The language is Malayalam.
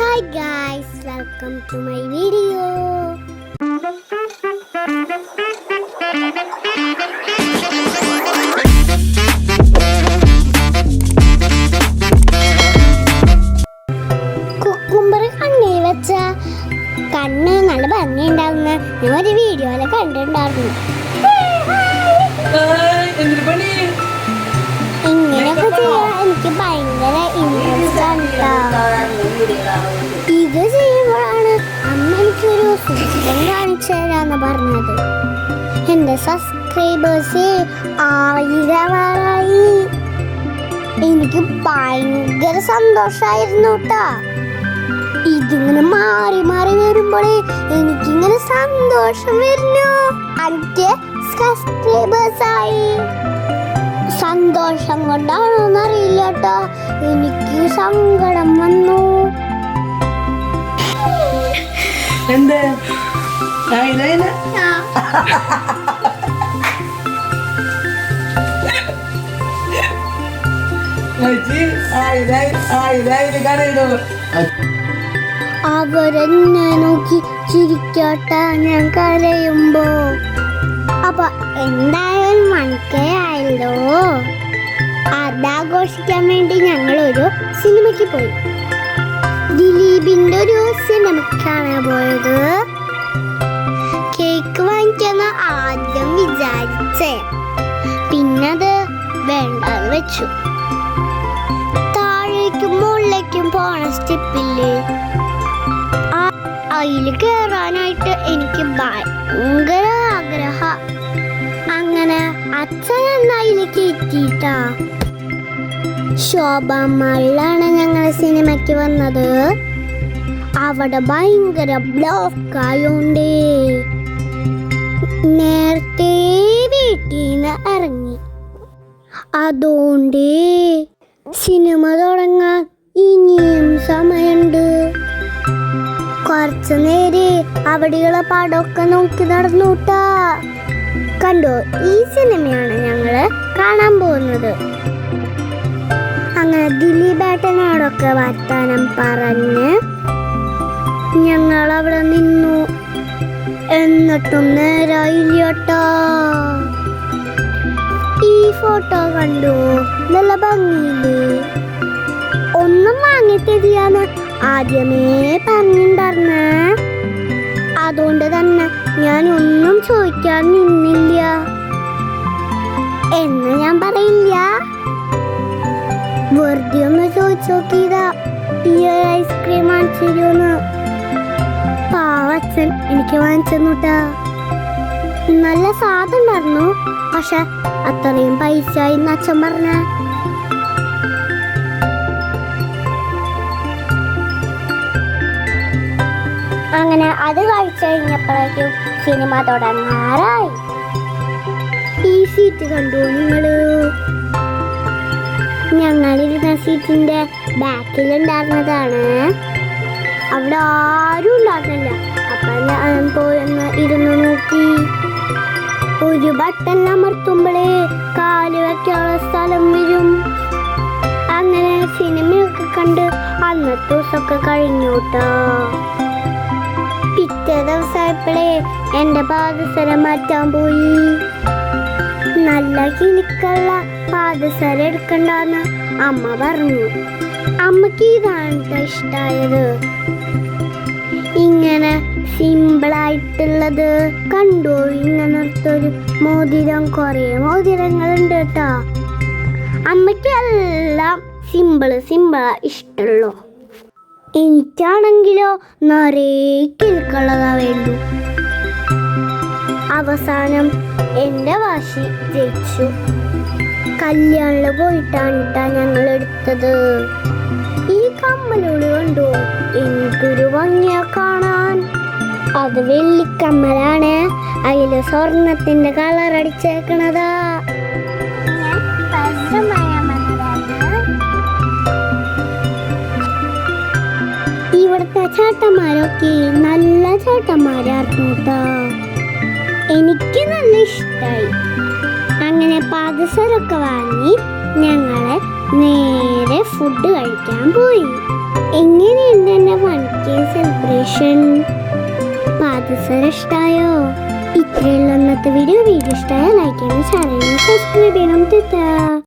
Hi guys welcome to my video cucumber കണ്ണി വെച്ച കണ്ണ് നല്ല ഭംഗിയുണ്ടാവുന്ന ഞാൻ ഒരു വീഡിയോയിൽ കണ്ടിട്ടുണ്ടായിരുന്നു. ഇങ്ങനെയൊക്കെ ചെയ്യാൻ എനിക്ക് ഭയങ്കര ഇൻട്രസ്റ്റ് ആണ് തരാന്ന് പറഞ്ഞത്? എന്റെ സബ്സ്ക്രൈബേഴ്സ് ആയിരമായി എനിക്ക് ഭയങ്കര സന്തോഷായിരുന്നു കേട്ടാ ഇതിങ്ങനെ മാറി മാറി വരുമ്പോഴേ എനിക്കിങ്ങനെ സന്തോഷം വരുന്നു. സന്തോഷം കൊണ്ടാണോ എന്നറിയില്ല കേട്ടോ എനിക്ക് സങ്കടം വന്നു. എന്ത്? ചേച്ചി ആയില്ല ആയില്ല ആയില്ല കടയിലോ അവരെന്നെ നോക്കി ചിരിക്കട്ടെ ഞാൻ കരയുമ്പോ അപ്പൊ എന്തായാലും മനസ്സിലായല്ലോ അതാഘോഷിക്കാൻ വേണ്ടി ഞങ്ങൾ ഒരു സിനിമയ്ക്ക് പോയി. ദിലീപിന്റെ ഒരു സിനിമയ്ക്കാണ് പോയത്. ആദ്യം വിചാരിച്ചേ. പിന്നത് വേണ്ടെന്ന് വെച്ചു. താഴേക്കും മുകളിലേക്കും പോണ സ്റ്റെപ്പില്ലേ അതിൽ കയറാനായിട്ട് എനിക്ക് ഭയങ്കര ആഗ്രഹ. അങ്ങനെ അച്ഛൻ എന്ന അതിലേക്ക് എത്തിയിട്ടാ ശോഭമ്മളിലാണ് ഞങ്ങൾ സിനിമയ്ക്ക് വന്നത്. അവിടെ ഭയങ്കര ബ്ലോക്ക് ആയോണ്ടേ നേരത്തെ വീട്ടിൽ നിന്ന് ഇറങ്ങി അതുകൊണ്ട് സിനിമ തുടങ്ങാൻ ഇനിയും സമയമുണ്ട് കുറച്ചു നേരെ അവിടെയുള്ള പടമൊക്കെ നോക്കി നടന്നുട്ടാ. കണ്ടോ ഈ സിനിമയാണ് ഞങ്ങൾ കാണാൻ പോകുന്നത്. അങ്ങനെ ദിലീപേട്ടനോടൊക്കെ വർത്താനം പറഞ്ഞ് ഞങ്ങൾ അവിടെ നിന്നു. എന്നിട്ടും നേരായില്ലോട്ടാ ഈ ഫോട്ടോ കണ്ടു. നല്ല ഭംഗിയില്ലേ? ഒന്നും വാങ്ങി തരികയെന്ന് ആദ്യമേ പറഞ്ഞിട്ടുണ്ടായിരുന്നേ അതുകൊണ്ട് തന്നെ ഞാൻ ഒന്നും ചോദിക്കാൻ നിന്നില്ല. എന്ന് ഞാൻ പറയില്ല. വെറുതെ ഒന്ന് ചോദിച്ചു നോക്കിയതാ ഈ ഐസ്ക്രീം വാങ്ങിച്ചിരുന്ന്. പാവച്ചൻ എനിക്ക് വാങ്ങിച്ചെന്നുട്ടാ. നല്ല സാധനം ഉണ്ടായിരുന്നു. പക്ഷെ അത്രയും പൈസ ഇന്ന് അച്ഛൻ പറഞ്ഞ. അങ്ങനെ അത് കഴിച്ചു കഴിഞ്ഞപ്പോഴേക്കും സിനിമ തുടങ്ങാറായി. ഈ സീറ്റ് കണ്ടു നിങ്ങൾ? ഞങ്ങളിരുന്ന സീറ്റിന്റെ ബാക്കിലുണ്ടായിരുന്നതാണ് അവിടെ ആരും ഉണ്ടായിരുന്നില്ല. അമർത്തുമ്പോഴേ കാൽ വെക്കാനുള്ള സ്ഥലം വരും. അങ്ങനെ സിനിമയൊക്കെ കണ്ട് അന്നത്തെ ദിവസമൊക്കെ കഴിഞ്ഞു കേട്ടോ പിറ്റേ ദിവസമായപ്പോഴേ എന്റെ പാദസരം മാറ്റാൻ പോയി. നല്ല കിണിക്കുള്ള പാദസരം എടുക്കണ്ടെന്ന് അമ്മ പറഞ്ഞു. അമ്മയ്ക്ക് ഇതാണ് ഇഷ്ടമായത് ഇങ്ങനെ സിമ്പിളായിട്ടുള്ളത്. കണ്ടോ? ഇങ്ങനത്തൊരു മോതിരം കുറേ മോതിരങ്ങളുണ്ട് കേട്ടോ. അമ്മയ്ക്ക് എല്ലാം സിമ്പിൾ സിമ്പിളാ ഇഷ്ടമുള്ളൂ എനിക്കാണെങ്കിലോ നിറയെ കിൽക്കുള്ളതാ വേണ്ടു. അവസാനം എന്റെ വാശി ജയിച്ചു. കല്യാണിൽ പോയിട്ടാണ് ട്ടാ ഞങ്ങൾ എടുത്തത് ഈ കമ്മലോട് കണ്ടു? എന്തൊരു ഭംഗിയാ അത് വെള്ളിക്കമ്മലാണ്. അതിൽ സ്വർണത്തിന്റെ കളർ അടിച്ചേക്കണതാ. ഇവിടുത്തെ ചേട്ടന്മാരൊക്കെ നല്ല ചേട്ടന്മാരായിരുന്നു എനിക്ക് നല്ല ഇഷ്ടമായി അങ്ങനെ പാദസരൊക്കെ വാങ്ങി ഞങ്ങളെ നേരെ ഫുഡ് കഴിക്കാൻ പോയി. എങ്ങനെയുണ്ട് എന്റെ വൺ കെ സെലിബ്രേഷൻ പാദസര ഇഷ്ടമായോ ഇത്രയുള്ള അന്നത്തെ വീഡിയോ വീഡിയോ ഇഷ്ടമായ ലൈക്ക് ചെയ്യണം ഷെയർ സബ്സ്ക്രൈബ് ചെയ്യണം തെറ്റാ